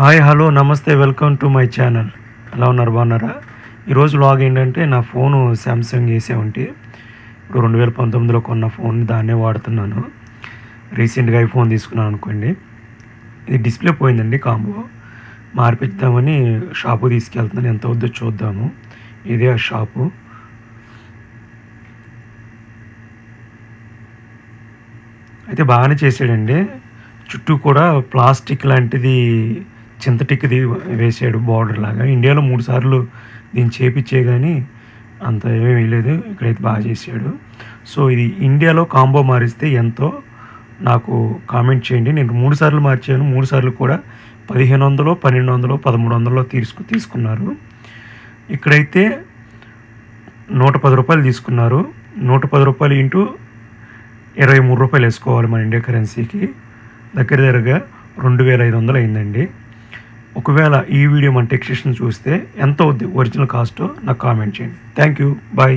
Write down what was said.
Hi hello నమస్తే welcome to my channel. ఎలా ఉన్నారు? బాగున్నారా? ఈరోజు లాగ్ ఏంటంటే నా ఫోను శాంసంగ్ ఏ ఉంటే ఇప్పుడు రెండు వేల పంతొమ్మిదిలో కొన్న ఫోన్ దాన్నే వాడుతున్నాను. రీసెంట్గా ఐఫోన్ తీసుకున్నాను అనుకోండి. ఇది డిస్ప్లే పోయిందండి కాంబో. మార్పిద్దామని షాపు తీసుకెళ్తున్నాను. ఎంత వద్దో చూద్దాము. ఇదే ఆ షాపు. అయితే బాగానే చేసాడండి. చుట్టూ కూడా ప్లాస్టిక్ లాంటిది చింతటిక్ది వేసాడు బార్డర్ లాగా. ఇండియాలో మూడు సార్లు దీన్ని చేపించే కానీ అంత ఏమీ వేయలేదు ఇక్కడైతే బాగా చేసాడు. సో ఇది ఇండియాలో కాంబో మారిస్తే ఎంతో నాకు కామెంట్ చేయండి. నేను మూడు సార్లు మార్చాను. మూడు సార్లు కూడా పదిహేను వందలు పన్నెండు వందలు పదమూడు వందలు తీసుకు తీసుకున్నారు. ఇక్కడైతే నూట పది రూపాయలు తీసుకున్నారు. నూట పది రూపాయలు ఇంటూ ఇరవై మూడు రూపాయలు వేసుకోవాలి మన ఇండియా కరెన్సీకి. దగ్గర దగ్గరగా రెండు వేల ఐదు వందలు అయిందండి. ఒకవేళ ఈ వీడియో మన టెక్స్టేషన్ చూస్తే ఎంత అవుద్ది? ఒరిజినల్ కాస్ట్ నాకు కామెంట్ చేయండి. Thank you bye